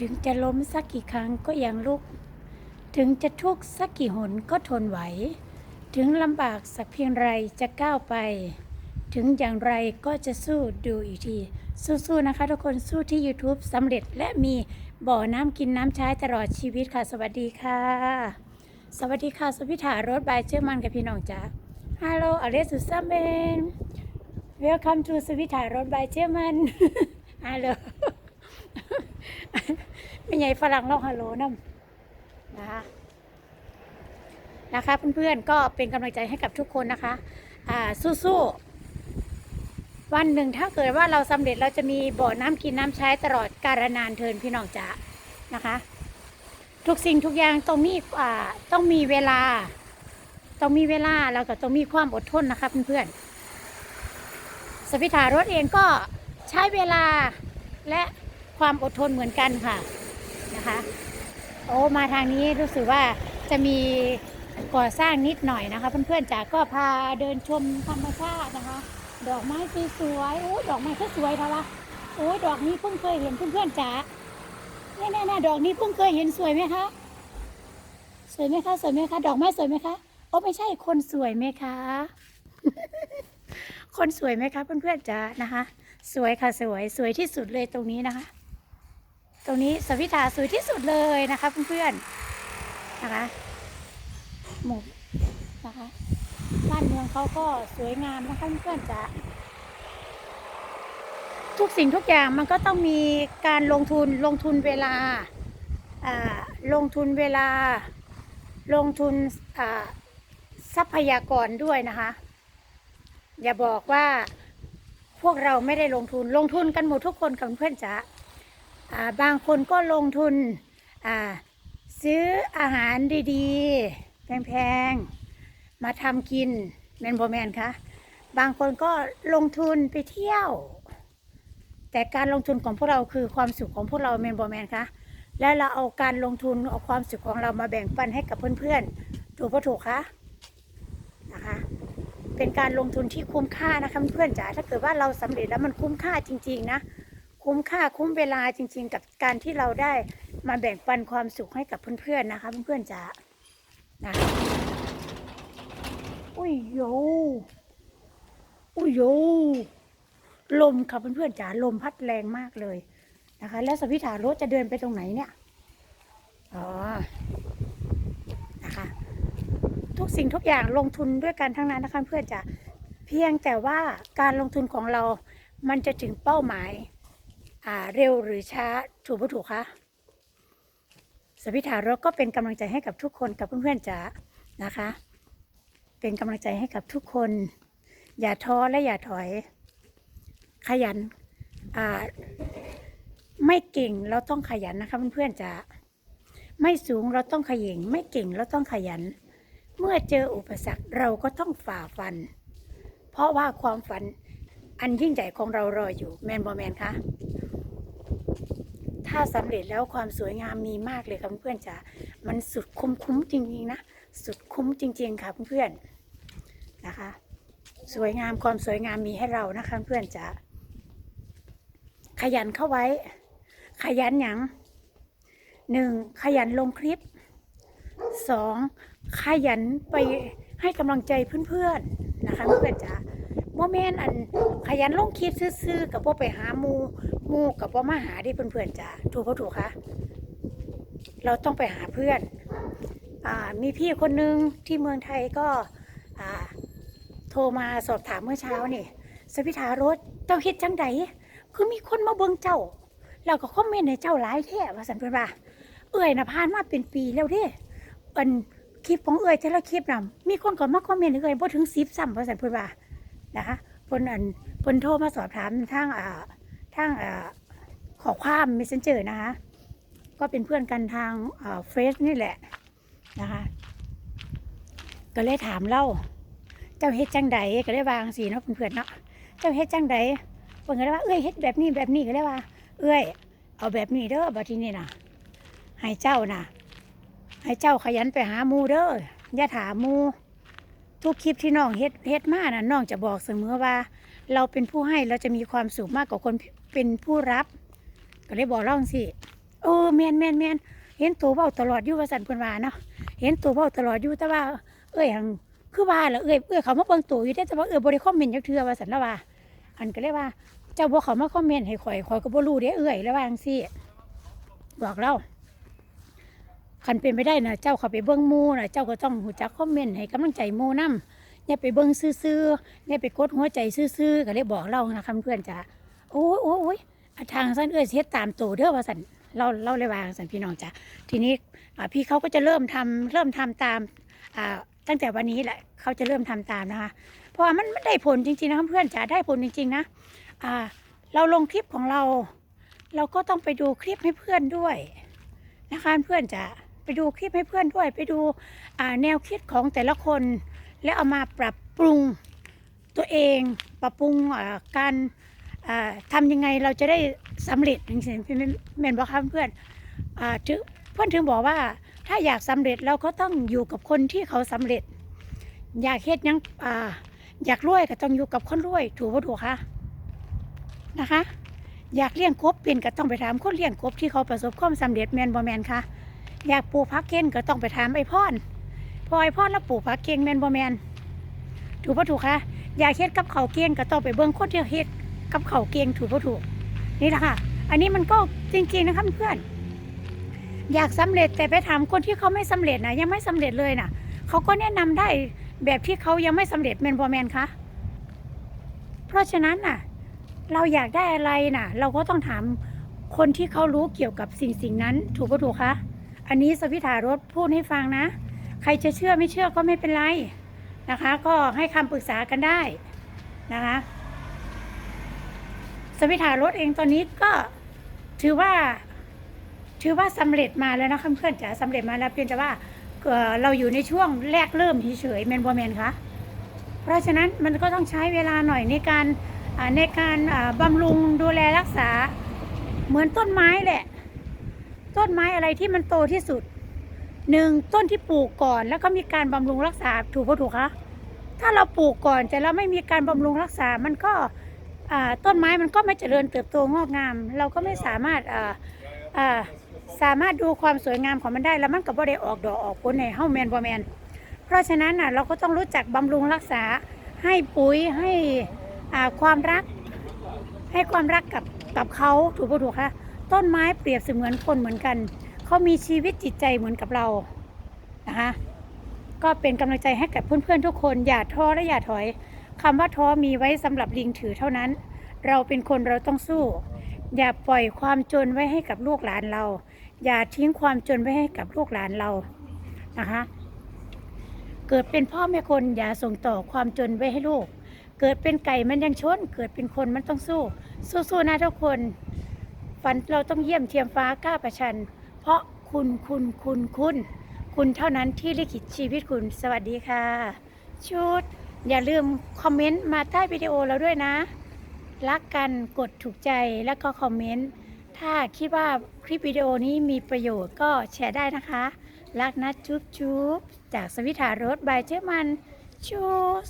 ถึงจะล้มสักกี่ครั้งก็ยังลุก ถึงจะทุกข์สักกี่หนก็ทนไหว ถึงลำบากสักเพียงไรจะก้าวไป ถึงอย่างไรก็จะสู้ดูอีกที สู้ๆนะคะทุกคนสู้ที่ YouTube สำเร็จและมีบ่อน้ำกินน้ำใช้ตลอดชีวิตค่ะ สวัสดีค่ะ สวัสดีค่ะสุพิธารถบายเชื่อมันกับพี่น้องจ๋าฮัลโหลอเลสุซัมเบน Welcome to สุพิธารถบายเชื่อมันฮัลโหล ไม่ใหญ่ฝรั่งเล่าฮัลโหลน้ำนะคะนะคะ เพื่อนๆก็เป็นกำลังใจให้กับทุกคนนะคะอ่าสู้ๆวันหนึ่งถ้าเกิดว่าเราสำเร็จเราจะมีบ่อน้ำกินน้ำใช้ตลอดกาลนานเทินพี่น้องจ๋านะคะ ทุกสิ่งทุกอย่างต้องมีอ่าต้องมีเวลา ต้องมีเวลาแล้วก็ต้องมีความอดทนนะคะเพื่อนๆสพิธารถเองก็ใช้เวลาและความอดทนเหมือนกันค่ะ นะคะ โอ้มาทางนี้รู้สึกว่าจะมีก่อสร้างนิดหน่อยนะคะ เพื่อนๆจ๋าก็พาเดินชมธรรมชาตินะคะ ดอกไม้สวยๆโอ้ดอกไม้ก็สวยทว่าโอ้ดอกนี้เพิ่งเคยเห็นเพื่อนๆจ๋าเนี่ยเนี่ยๆๆดอกนี้เพิ่งเคยเห็นสวยไหมคะสวยไหมคะสวยไหมคะดอกไม้สวยไหมคะโอ้ไม่ใช่คนสวยไหมคะ คนสวยไหมคะเพื่อนๆจ๋านะคะ สวยค่ะสวยสวยที่สุดเลยตรงนี้นะคะ ตรงนี้สวิตาสวยที่สุดเลยนะคะเพื่อนๆนะคะหมู่นะคะบ้านเมืองเขาก็สวยงามนะคะเพื่อนๆจ๋าทุกสิ่งทุกอย่างมันก็ต้องมีการลงทุนลงทุนเวลาลงทุนเวลา ลงทุนทรัพยากรด้วยนะคะ อย่าบอกว่าพวกเราไม่ได้ลงทุนลงทุนกันหมดทุกคนกับเพื่อนจ๋า บางคนก็ลงทุนซื้ออาหารดีๆ แพงๆ มาทำกินแมนโบแมนคะบางคนก็ลงทุนไปเที่ยว แต่การลงทุนของพวกเราคือความสุขของพวกเราแมนโบแมนคะและเราเอาการลงทุนเอาความสุขของเรามาแบ่งปันให้กับเพื่อนๆถูกปะถูกคะนะคะเป็นการลงทุนที่คุ้มค่านะคะเพื่อนจ๋าถ้าเกิดว่าเราสำเร็จแล้วมันคุ้มค่าจริง ๆ นะ คุ้มค่าคุ้มเวลาจริง ๆ กับการที่เราได้มาแบ่งปันความสุขให้กับเพื่อนๆนะคะ เพื่อนๆจ๋านะอุ้ยโยอุ้ยโยลมค่ะเพื่อนๆจ๋าลมพัดแรงมากเลยนะคะ แล้วสวิถารถจะเดินไปตรงไหนเนี่ยอ๋อนะคะ ทุกสิ่งทุกอย่างลงทุนด้วยกันทั้งนั้นนะคะเพื่อนจ๋าเพียงแต่ว่าการลงทุนของเรามันจะถึงเป้าหมาย เร็วหรือช้าถูกไม่ถูกคะสพิธารถก็เป็นกำลังใจให้กับทุกคนกับเพื่อนๆจ๋านะคะ เป็นกำลังใจให้กับทุกคน อย่าท้อและอย่าถอย ขยันอ่าไม่เก่งเราต้องขยันนะคะเพื่อนๆจ๋าไม่สูงเราต้องขยิงไม่เก่งเราต้องขยัน เมื่อเจออุปสรรคเราก็ต้องฝ่าฟัน เพราะว่าความฝันอันยิ่งใหญ่ของเรารออยู่แมนบอแมนคะ ถ้าสำเร็จแล้วความสวยงามมีมากเลยค่ะเพื่อนๆจ๋ามันสุดคุ้มคุ้มจริงๆนะ สุดคุ้มจริง ๆ ค่ะเพื่อนๆนะคะ สวยงามความสวยงามมีให้เรานะคะเพื่อนจ๋าขยันเข้าไว้ ขยันหยังหนึ่งขยันลงคลิปสองขยันไปให้กำลังใจเพื่อนๆนะคะเพื่อนจ๋า โมเมนอันขยันลงคลิปซื่อๆกับพวไปหาหมูหมูกับว่มาหาที่เพื่อนๆจ้าถูกปะถูกคะเราต้องไปหาเพื่อนอ่ามีพี่คนนึงที่เมืองไทยก็อ่าโทรมาสอบถามเมื่อเช้านี่สวิธารถเจ้าเฮ็ดจังไดคือมีคนมาเบิ่งเจ้าแล้วก็คอมเมนต์ในเจ้าหลายแท้ว่าสันเพื่อนว่าเอ้ยนะผ่านมาเป็นปีแล้วเด้อันคลิปของเอ้ยแต่ละคลิปน่ะมีคนก็มาคอมเมนต์เอ้ยบ่ถึง10ซ้ำว่าสันเพื่อนว่า นะคะเพิ่นอันเพิ่นโทรมาสอบถามทางอ่าทางอ่าขอความ messenger นะคะ ก็เป็นเพื่อนกันทางอ่าเฟซนี่แหละนะคะก็เลยถามเล่า เจ้าเฮ็ดจังใดก็เลยวางสีเนาะเพื่อนๆเนาะเจ้าเฮ็ดจังใดเพิ่นก็เลยว่าเอ้ยเฮ็ดแบบนี้แบบนี้ก็เลยว่า เอ้ยเอาแบบนี้เด้อบัดทีนี้น่ะ ให้เจ้าน่ะ ให้เจ้าขยันไปหามูเด้ออย่าถามมู ทุกคลิปที่น้องเฮ็ดเฮ็ดมานะน้องจะบอกเสมอว่า เราเป็นผู้ให้เราจะมีความสุขมากกว่าคนเป็นผู้รับ ก็เลยบอกเล่าสิเออแมนแมนแมนเห็นตัวเบ้าตลอดอยู่ว่าสันเพิ่นว่าเนาะเห็นตัวเบ้าตลอดอยู่แต่ว่า เอ้ยหังคือว่าละเอ้ยเอ้ยเขามาเบิ่งตัวอยู่ได้แต่ว่าเอ้ยบ่ได้คอมเมนต์จักเทือว่าสันละว่า อันก็เลยว่า เจ้าบ่เขามาคอมเมนต์ให้ข่อยข่อยก็บ่รู้เด้เอ้ยแล้วว่าจังซี่บอกเรา คันเป็นไปได้นะเจ้าเขาไปเบิ่งมูนะเจ้าก็ต้องหูจักคอมเมนต์ให้กำลังใจมู่นํอย่าไปเบิ่งซื่อๆอย่าไปกดหัวใจซื่อๆก็เลยบอกเรานะคะเพื่อนจ๋าโอ้ยโอ้ยโอ้ยทางสั้นเอ้ยสิเฮ็ดตามตัวเด้อว่าสันเราเราเลยวาจั่งสันพี่น้องจ๋าทีนี้พี่เขาก็จะเริ่มทำเริ่มทำตามตั้งแต่วันนี้แหละเขาจะเริ่มทำตามนะคะเพราะมันมันได้ผลจริงๆนะคะเพื่อนจ๋าได้ผลจริง ๆ นะเราลงคลิปของเรา เราก็ต้องไปดูคลิปให้เพื่อนด้วยนะคะเพื่อนจะไป ดูคลิปให้เพื่อนด้วย ไปดูแนวคิดของแต่ละคน แล้วเอามาปรับปรุงตัวเอง ปรับปรุงการอ่าทำยังไงเราจะได้สำเร็จจริงๆพี่แม่นบอกครับเพื่อนถึงเพื่อนถึงบอกว่าถ้าอยากสำเร็จเราก็ต้องอยู่กับคนที่เขาสำเร็จ อยากเฮ็ดยังอยากรวยก็ต้องอยู่กับคนรวยถูกป่ะถูกคะนะคะ อยากเลี้ยงกบเป็นก็ต้องไปถามคนเลี้ยงกบที่เขาประสบความสำเร็จแมนบ่แมนคะ อยากปลูกผักเก่งก็ต้องไปถามไอ้พ่อนพอไอ้พ่อนแล้วปลูกผักเก่งแมนบ่แมนถูกปะถูกคะอยากเฮ็ดกับเขาเก่งก็ต้องไปเบิ่งคนที่เฮ็ดกับเขาเก่งถูกปะถูกนี่แหละค่ะ อันนี้มันก็จริงๆนะคะเพื่อน อยากสำเร็จแต่ไปถามคนที่เขาไม่สำเร็จนะยังไม่สำเร็จเลยนะเขาก็แนะนำได้แบบที่เขายังไม่สำเร็จแมนบ่แมนคะเพราะฉะนั้นน่ะ เราอยากได้อะไรน่ะ เราก็ต้องถามคนที่เขารู้เกี่ยวกับสิ่งสิ่งนั้น ถูกปะถูกคะ อันนี้สวิถารถพูดให้ฟังนะ ใครจะเชื่อไม่เชื่อก็ไม่เป็นไรนะคะ ก็ให้คำปรึกษากันได้นะคะ สวิถารถเองตอนนี้ก็ถือว่า ถือว่าสำเร็จมาแล้วนะคเพื่อนจ๋าสำเร็จมาแล้วเพียงแต่ว่าเราอยู่ในช่วงแรกเริ่มเฉยๆแมนบอแมนคะเพราะฉะนั้นมันก็ต้องใช้เวลาหน่อยในการในการบำรุงดูแลรักษาเหมือนต้นไม้แหละ ต้นไม้อะไรที่มันโตที่สุดหนึ่งต้นที่ปลูกก่อนแล้วก็มีการบำรุงรักษาถูกปะถูกคะถ้าเราปลูกก่อนแต่เราไม่มีการบำรุงรักษา มันก็ต้นไม้มันก็ไม่เจริญเติบโตงอกงาม เราก็ไม่สามารถสามารถดูความสวยงามของมันได้แล้วมันก็บ่ได้ออกดอกออกผลในเฮ้าแมนบ่แมนเพราะฉะนั้นน่ะเราก็ต้องรู้จักบำรุงรักษาให้ปุ๋ยให้ความรัก ให้ความรักกับกับเขาถูกปะถูกคะ ต้นไม้เปรียบเสมือนคนเหมือนกัน เขามีชีวิตจิตใจเหมือนกับเรานะคะก็เป็นกำลังใจให้กับเพื่อนๆทุกคนอย่าท้อและอย่าถอยคำว่าท้อมีไว้สำหรับลิงถือเท่านั้น เราเป็นคนเราต้องสู้ อย่าปล่อยความจนไว้ให้กับลูกหลานเรา อย่าทิ้งความจนไว้ให้กับลูกหลานเรานะคะเกิดเป็นพ่อแม่คนอย่าส่งต่อความจนไว้ให้ลูก เกิดเป็นไก่มันยังชน เกิดเป็นคนมันต้องสู้ สู้ๆนะทุกคน ฝันเราต้องเยี่ยมเทียมฟ้ากล้าประชัน เพราะคุณคุณคุณคุณ คุณเท่านั้นที่ลิขิตชีวิตคุณสวัสดีค่ะ ชุด อย่าลืมคอมเมนต์มาใต้วิดีโอเราด้วยนะ รักกันกดถูกใจแล้วก็คอมเมนต์ถ้าคิดว่าคลิปวิดีโอนี้มีประโยชน์ก็แชร์ได้นะคะ รักนะจุ๊บจุ๊บจากสวิถารถบายเจอมันชูส